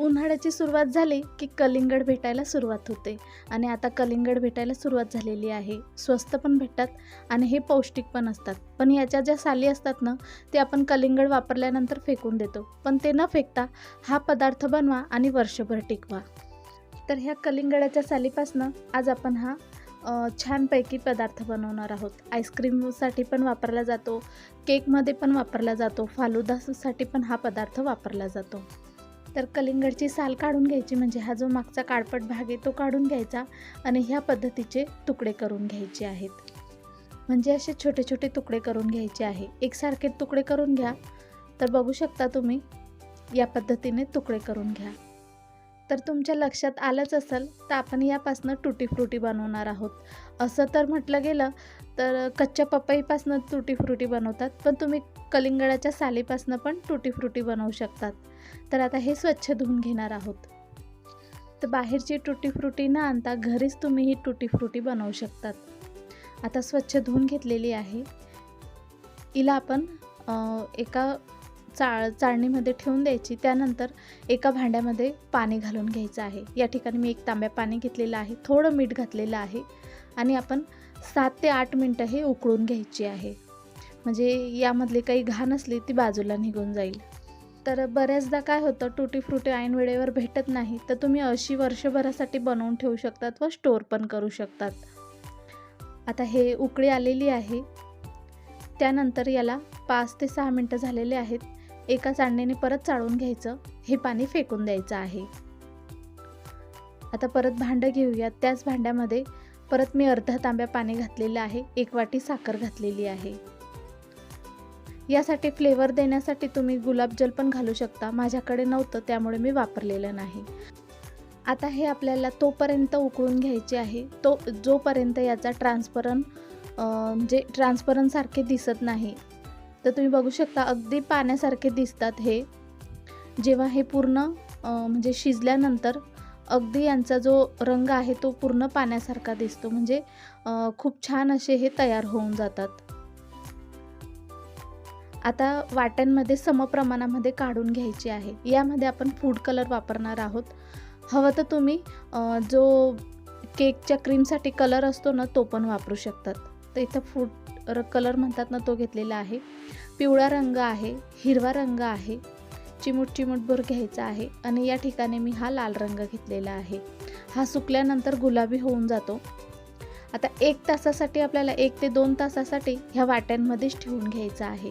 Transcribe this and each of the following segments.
उन्हाळ्याची सुरुवात झाली की कलिंगड भेटायला सुरुवात होते. आणि आता कलिंगड भेटायला सुरुवात झालेली आहे. स्वस्त पण भेटतात आणि हे पौष्टिक पण असतात. पण याच्या ज्या साली असतात ना ते आपण कलिंगड वापरल्यानंतर फेकून देतो. पण ते न फेकता हा पदार्थ बनवा आणि वर्षभर टिकवा. तर ह्या कलिंगडाच्या सालीपासनं आज आपण हा छानपैकी पदार्थ बनवणार आहोत. आईस्क्रीमसाठी पण वापरला जातो. केकमध्ये पण वापरला जातो. फालुदासाठी पण हा पदार्थ वापरला जातो. तर कलिंगडची साल काढून घ्यायची म्हणजे हा जो मागचा काळपट भाग आहे तो काढून घ्यायचा आणि ह्या पद्धतीचे तुकडे करून घ्यायचे आहेत. म्हणजे असे छोटे छोटे तुकडे करून घ्यायचे आहे. एकसारखे तुकडे करून घ्या. तर बघू शकता तुम्ही या पद्धतीने तुकडे करून घ्या. तर तुमच्या लक्षात आलंच असेल तर आपण यापासनं तुटी फ्रुटी बनवणार आहोत. असं तर म्हटलं गेलं तर कच्च्या पपईपासनं तुटी फ्रुटी बनवतात पण तुम्ही कलिंगडाच्या सालीपासनं पण तुटी फ्रुटी बनवू शकतात. तर आता हे स्वच्छ धुवून घेणार आहोत. तर बाहेरची टुटी फ्रुटी न आणता घरीच तुम्ही ही टुटी फ्रुटी बनवू शकतात. आता स्वच्छ धुवून घेतलेली आहे. हिला आपण एका चाळ चाळणीमध्ये ठेवून द्यायची. त्यानंतर एका भांड्यामध्ये पाणी घालून घ्यायचं आहे. या ठिकाणी मी एक तांब्या पाणी घेतलेलं आहे. थोडं मीठ घातलेलं आहे. आणि आपण सात ते आठ मिनटं हे उकळून घ्यायची आहे. म्हणजे यामधली काही घाण असली ती बाजूला निघून जाईल. तर बऱ्याचदा काय होतं टुटी फ्रुटी ऐन वेळेवर भेटत नाही तर तुम्ही अशी वर्षभरासाठी बनवून ठेवू शकतात व स्टोअर पण करू शकतात. आता हे उकळी आलेली आहे. त्यानंतर याला पाच ते सहा मिनटं झालेले आहेत. एका चाळणीने परत चाळून घ्यायचं हे पाणी फेकून द्यायचं आहे. आता परत भांडं घेऊया. त्याच भांड्यामध्ये परत मी अर्धा तांब्या पाणी घातलेलं आहे एक वाटी साखर घातलेली आहे. यासाठी फ्लेवर देण्यासाठी तुम्ही गुलाबजल पण घालू शकता. माझ्याकडे नव्हतं त्यामुळे मी वापरलेलं नाही. आता हे आपल्याला तोपर्यंत उकळून घ्यायचे आहे. तो जोपर्यंत याचा ट्रान्सपरंट जे ट्रान्सपरंटसारखे दिसत नाही. तर तुम्ही बघू शकता अगदी पाण्यासारखे दिसतात हे. जेव्हा हे पूर्ण म्हणजे शिजल्यानंतर अगदी यांचा जो रंग आहे तो पूर्ण पाण्यासारखा दिसतो. म्हणजे खूप छान असे हे तयार होऊन जातात. आता वाट्यांमध्ये समप्रमाणामध्ये काढून घ्यायची आहे. यामध्ये आपण फूड कलर वापरणार आहोत. हवं तर तुम्ही जो केकच्या क्रीमसाठी कलर असतो ना तो पण वापरू शकतात. तर इथं फूड कलर म्हणतात ना तो घेतलेला आहे. पिवळा रंग आहे हिरवा रंग आहे चिमूट चिमूटभर घ्यायचा आहे आणि या ठिकाणी मी हा लाल रंग घेतलेला आहे. हा सुकल्यानंतर गुलाबी होऊन जातो. आता एक तासासाठी आपल्याला एक ते दोन तासासाठी ह्या वाट्यांमध्येच ठेवून घ्यायचा आहे.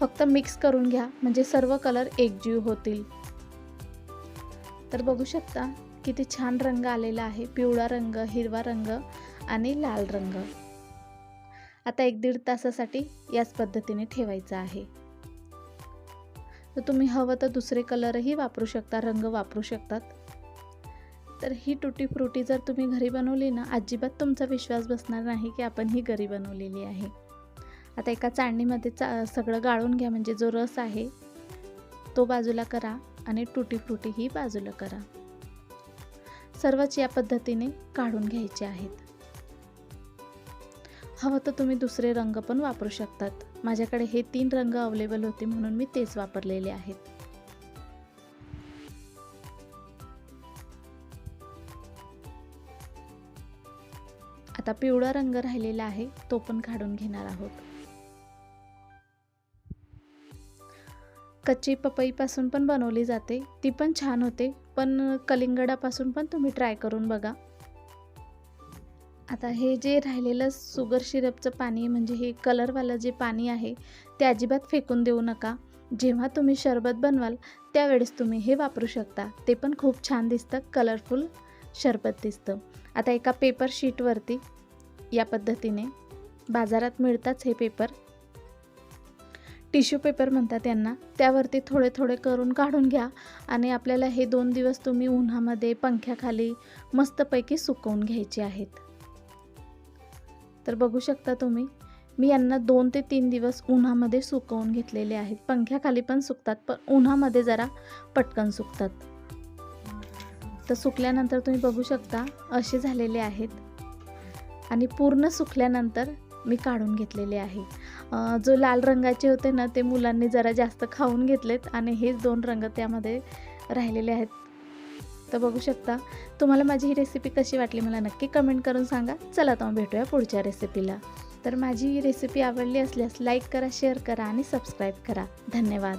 फक्त मिक्स करून घ्या म्हणजे सर्व कलर एकजीव होतील. तर बघू शकता किती छान रंग आलेला आहे. पिवळा रंग हिरवा रंग आणि लाल रंग. आता एक दीड तासासाठी याच पद्धतीने ठेवायचं आहे. तर तुम्ही हवं तर दुसरे कलरही वापरू शकता रंग वापरू शकतात. तर ही टुटी फ्रुटी जर तुम्ही घरी बनवली ना अजिबात तुमचा विश्वास बसणार नाही की आपण ही घरी बनवलेली आहे. आता एका चाळणीमध्ये चा सगळं गाळून घ्या म्हणजे जो रस आहे तो बाजूला करा आणि टुटी फ्रुटी ही बाजूला करा. सर्वच या पद्धतीने काढून घ्यायचे आहेत. हवं तर तुम्ही दुसरे रंग पण वापरू शकतात. माझ्याकडे हे तीन रंग अवेलेबल होते म्हणून मी तेच वापरलेले आहेत. आता पिवळा रंग राहिलेला आहे तो पण काढून घेणार आहोत. कच्ची पपईपासून पण बनवली जाते. ती पण छान होते पण कलिंगडापासून पण तुम्ही ट्राय करून बघा. आता हे जे राहिलेलं सुगर सिरपचं पाणी म्हणजे हे कलरवालं जे पाणी आहे ते अजिबात फेकून देऊ नका. जेव्हा तुम्ही शरबत बनवाल त्यावेळेस तुम्ही हे वापरू शकता. ते पण खूप छान दिसतं कलरफुल शरबत दिसतं. आता एका पेपर शीटवरती या पद्धतीने बाजारात मिळताच हे पेपर टिश्यू पेपर म्हणतात त्यांना त्यावरती थोडे थोडे करून काढून घ्या आणि आपल्याला हे दोन दिवस तुम्ही उन्हामध्ये पंख्याखाली मस्तपैकी सुकवून घ्यायचे आहेत. तर बघू शकता तुम्ही मी यांना दोन ते तीन दिवस उन्हामध्ये सुकवून घेतलेले आहेत. पंख्याखाली पण सुकतात पण उन्हामध्ये जरा पटकन सुकतात. तर सुकल्यानंतर तुम्ही बघू शकता असे झालेले आहेत. आणि पूर्ण सुकल्यानंतर मी काढून घेतलेले आहे. जो लाल रंगाचे होते ना ते मुलांनी जरा जास्त खाऊन घेतलेत. आणि हेच दोन रंग त्यामध्ये राहिलेले आहेत. तर बघू शकता. तुम्हाला माझी ही रेसिपी कशी वाटली मला नक्की कमेंट करून सांगा. चला तर मग भेटूया पुढच्या रेसिपीला तर माझी ही रेसिपी आवडली असल्यास लाईक करा शेअर करा आणि सबस्क्राईब करा. धन्यवाद.